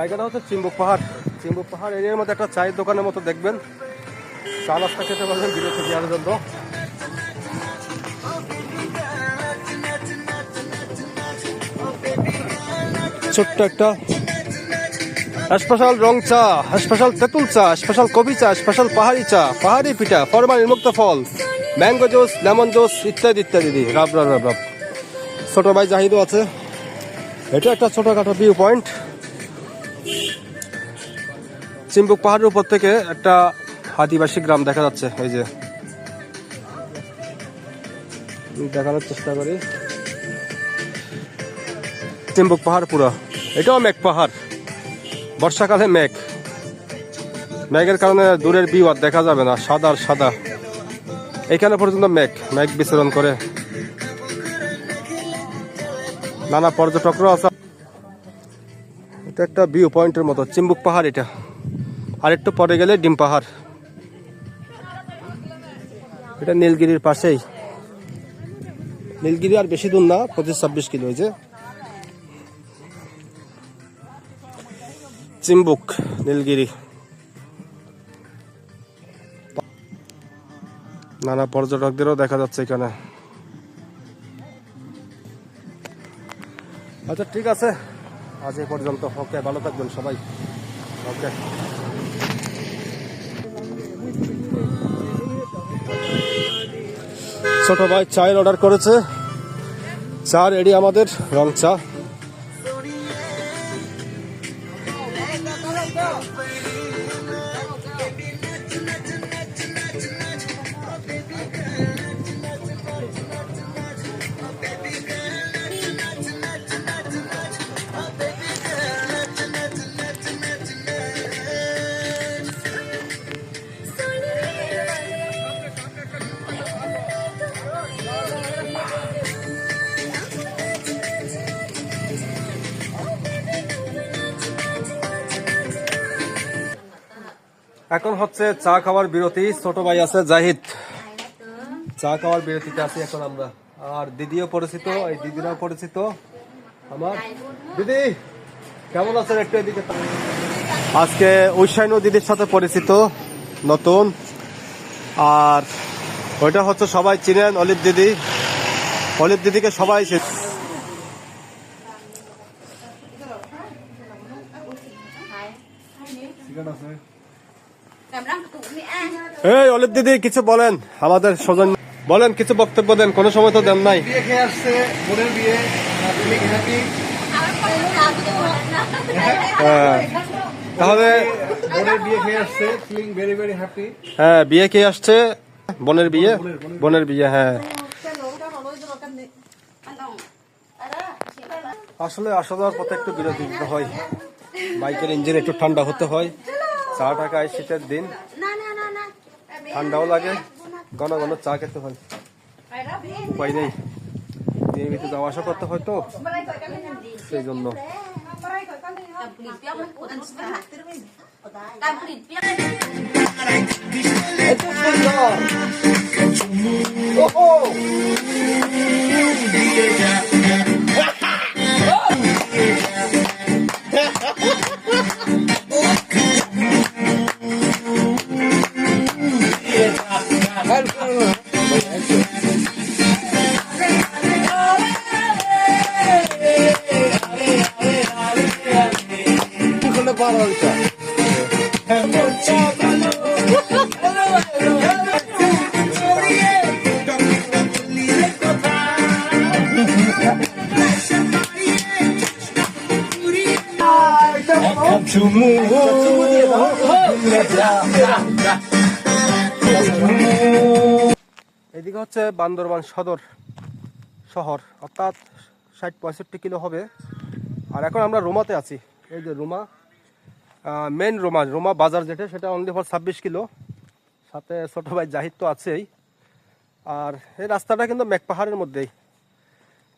জায়গাটা হচ্ছে চিম্বুক পাহাড়। চিম্বুক পাহাড় এরিয়ার মধ্যে একটা চায়ের দোকানের মতো দেখবেন। চা নাস্তা খেতে পারবেন বিরতি দেওয়ার জন্য। ছোট্ট একটা স্পেশাল রং চা, স্পেশাল তেঁতুল চা, স্পেশাল কফি চা, স্পেশাল পাহাড়ি চা, পাহাড়ি পিঠা ফরমাল মুক্ত ফল, ম্যাঙ্গো জুস, লেমন জুস ইত্যাদি ইত্যাদি। রাব রাব রাব রাব। ছোট ভাই জাহিদও আছে। এটা একটা ছোটখাটো ভিউ পয়েন্ট। চিম্বুক পাহাড়ের উপর থেকে একটা আদিবাসী গ্রাম দেখা যাচ্ছে, এই যে। দেখানোর চেষ্টা করি। চিম্বুক পাহাড় পুরো। এটাও মেঘ পাহাড়। বর্ষাকালে মেঘ। মেঘের কারণে দূরের ভিউ আর দেখা যাবে না, সাদা আর সাদা। এখানে পর্যন্ত মেঘ মেঘ বিচরণ করে। নানা পর্যটকরা আছে। এটা একটা ভিউ পয়েন্টের মতো চিম্বুক পাহাড় এটা। আর একটু পরে গেলে ডিম পাহাড়। এটা নীলগিরির পাশেই। নীলগিরি আর বেশি দূর না, পঁচিশ ছাব্বিশ কিলো হয়েছে চিম্বুক, নীলগিরি। নানা পর্যটকদেরও দেখা যাচ্ছে এখানে। আচ্ছা ঠিক আছে। আজ এই পর্যন্ত। ওকে, ভালো থাকবেন সবাই। ওকে। ছোট ভাই চায়ের অর্ডার করেছে। চা রেডি আমাদের রং চা। এখন হচ্ছে চা খাওয়ার বিরতি। ছোট ভাই আছে জাহিদ। চা খাওয়ার বিরতিতে আছি এখন আমরা। আর দিদিও পরিচিত এই দিদিরাও পরিচিত। আমার দিদি কেমন আছেন একটু এদিকে? আজকে ঐশাইনু দিদির সাথে পরিচিত নতুন। আর ওইটা হচ্ছে সবাই চিনেন অলিভ দিদি। অলিভ দিদিকে সবাই চেনে। এই অলিভ দিদি কিছু বলেন আমাদের স্বজন বলেন কিছু বক্তব্য দেন কোনো সময় তো দেন নাই। তাহলে হ্যাঁ বিয়ে কে আসছে বোনের বিয়ে বোনের বিয়ে হ্যাঁ। আসলে আসা যাওয়ার পথে একটু বিরতি দিতে হয়। বাইকের ইঞ্জিন একটু ঠান্ডা হতে হয়। চা টাকায় শীতের দিন। ঠান্ডাও লাগে ঘন ঘন চা খেতে হয়। উপায় নেই। নিয়মিত যাওয়া আসা করতে হয় তো সেই জন্য। এদিকে হচ্ছে বান্দরবান সদর শহর, অর্থাৎ ষাট পঁয়ষট্টি কিলো হবে। আর এখন আমরা রোমাতে আছি। এই যে রোমা মেন রোমা রোমা বাজার যেটা, সেটা অনলি ফর ছাব্বিশ কিলো। সাথে ছোট ভাই জাহিদ তো আছেই। আর এই রাস্তাটা কিন্তু মেঘ পাহাড়ের মধ্যেই।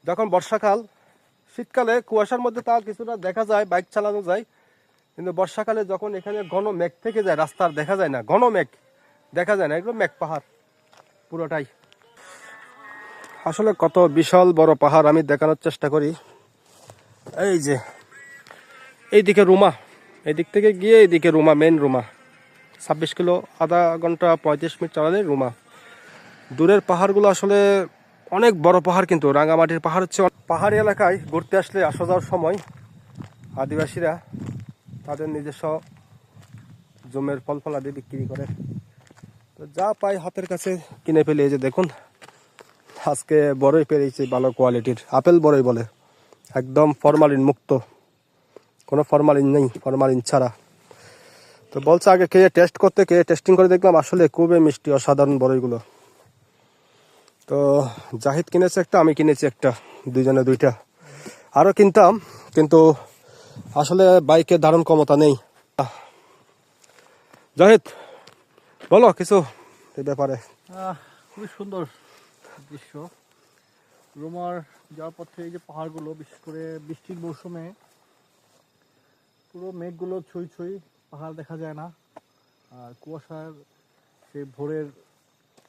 যখন বর্ষাকাল, শীতকালে কুয়াশার মধ্যে তা কিছুটা দেখা যায়, বাইক চালানো যায়। কিন্তু বর্ষাকালে যখন এখানে ঘন মেঘ থেকে যায় রাস্তার দেখা যায় না। ঘন মেঘ দেখা যায় না, এগুলো মেঘ পাহাড় পুরোটাই। আসলে কত বিশাল বড় পাহাড় আমি দেখানোর চেষ্টা করি। এই যে, এইদিকে রুমা। এদিক থেকে গিয়ে এদিকে রুমা মেন রুমা। ছাব্বিশ কিলো, আধা ঘণ্টা পঁয়ত্রিশ মিনিট চালালে রুমা। দূরের পাহাড়গুলো আসলে অনেক বড় পাহাড় কিন্তু, রাঙামাটির পাহাড় হচ্ছে পাহাড়ি এলাকায় ঘুরতে আসলে আসা যাওয়ার সময় আদিবাসীরা তাদের নিজস্ব জমের ফল ফলাদি বিক্রি করে। তো যা পাই হাতের কাছে কিনে ফেলে যে দেখুন। আজকে বড়ই পেরেছি ভালো কোয়ালিটির আপেল বড়ই বলে, একদম ফরমালিন মুক্ত কোনো ফরমালিন নেই ফরমালিন ছাড়া। তো বলছে আগে কে টেস্ট করতে, কে টেস্টিং করে দেখলাম, আসলে খুবই মিষ্টি, অসাধারণ বড়ইগুলো তো জাহিদ কিনেছে একটা, আমি কিনেছি একটা, দুইজনে দুইটা। আরও কিনতাম, কিন্তু আসলে বাইকের ধারণ ক্ষমতা নেই। জাহিদ, বলো কিছু এই ব্যাপারে। খুবই সুন্দর দৃশ্য। রোমার যাওয়ার পথে এই যে পাহাড়গুলো, বিশেষ করে বৃষ্টির মৌসুমে পুরো মেঘগুলো ছুঁই ছুঁই পাহাড় দেখা যায় না। আর কুয়াশার সেই ভোরের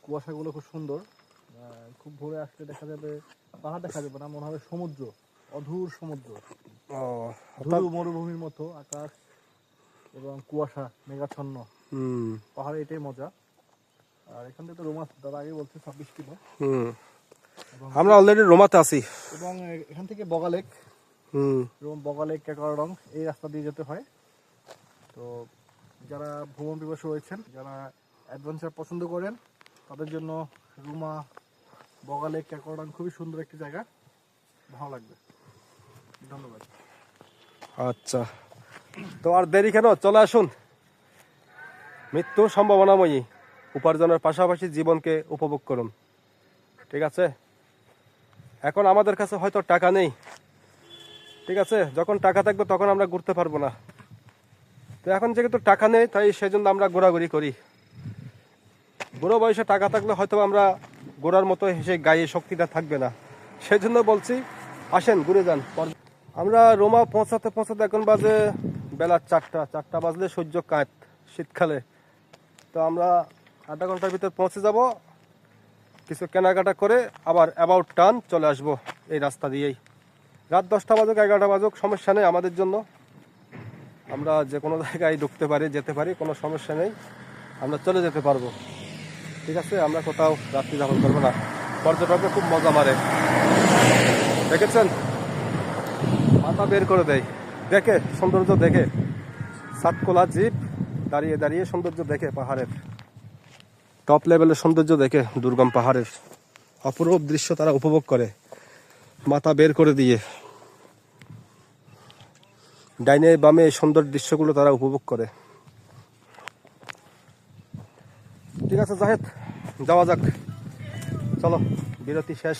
কুয়াশাগুলো খুব সুন্দর। খুব ভোরে আসলে দেখা যাবে পাহাড় দেখা যাবে না মনে হবে সমুদ্র অধুর সমুদ্র। মরুভূমির মতো আকাশ এবং কুয়াশা মেঘাচ্ছন্ন। পাহাড়ে এটাই মজা। আর এখান থেকে তো রোমাস দাদা আগে বলছে ছাব্বিশ কিলো। আমরা অলরেডি রোমাতে আছি। এবং এখান থেকে বগালেক হুম। বগালে বগালেক কেকারং এই রাস্তা দিয়ে যেতে হয়। তো যারা ভ্রমণ পিপাসু রয়েছেন যারা অ্যাডভেঞ্চার পছন্দ করেন তাদের জন্য রুমা বগালেক কেকারং খুবই সুন্দর একটি জায়গা। ভালো লাগবে। ধন্যবাদ। আচ্ছা। তো আর দেরি কেন? চলে আসুন। মৃত্যু সম্ভাবনাময়ী। উপার্জনের পাশাপাশি জীবনকে উপভোগ করুন। ঠিক আছে? এখন আমাদের কাছে হয়তো টাকা নেই। ঠিক আছে? যখন টাকা থাকবে তখন আমরা ঘুরতে পারব না। তো এখন যেহেতু টাকা নেই, তাই সেজন্য আমরা ঘোরাঘুরি করি। বুড়ো বয়সে টাকা থাকলে হয়তো আমরা ঘোরার মতো হেসে গায়ে শক্তিটা থাকবে না। সেজন্য বলছি, আসেন, ঘুরে যান। আমরা রোমা পৌঁছাতে পৌঁছাতে এখন বাজে বেলা চারটা। চারটা বাজলে সূর্য কাঁত শীতকালে। তো আমরা আধা ঘণ্টার ভিতর পৌঁছে যাব। কিছু কেনাকাটা করে আবার অ্যাবাউট টান চলে আসব এই রাস্তা দিয়েই। রাত দশটা বাজুক, এগারোটা বাজুক, সমস্যা নেই আমাদের জন্য। আমরা যে কোনো জায়গায় ঢুকতে পারি, যেতে পারি, কোনো সমস্যা নেই। আমরা চলে যেতে পারব। ঠিক আছে? আমরা কোথাও রাত্রি যাপন করব না। পর্যটকরা খুব মজা মারে। দেখেছেন? মাথা বের করে দেয়। দেখে, সৌন্দর্য দেখে। সাতকোলা জিপ দাঁড়িয়ে দাঁড়িয়ে সৌন্দর্য দেখে পাহাড়ের। টপ লেভেলের সৌন্দর্য দেখে দুর্গম পাহাড়ের। অপরূপ দৃশ্য তারা উপভোগ করে। মাথা বের করে দিয়ে ডাইনে বামে সুন্দর দৃশ্যগুলো তারা উপভোগ করে। ঠিক আছে, জাহেদ, যাওয়া যাক। চলো, বিরতি শেষ।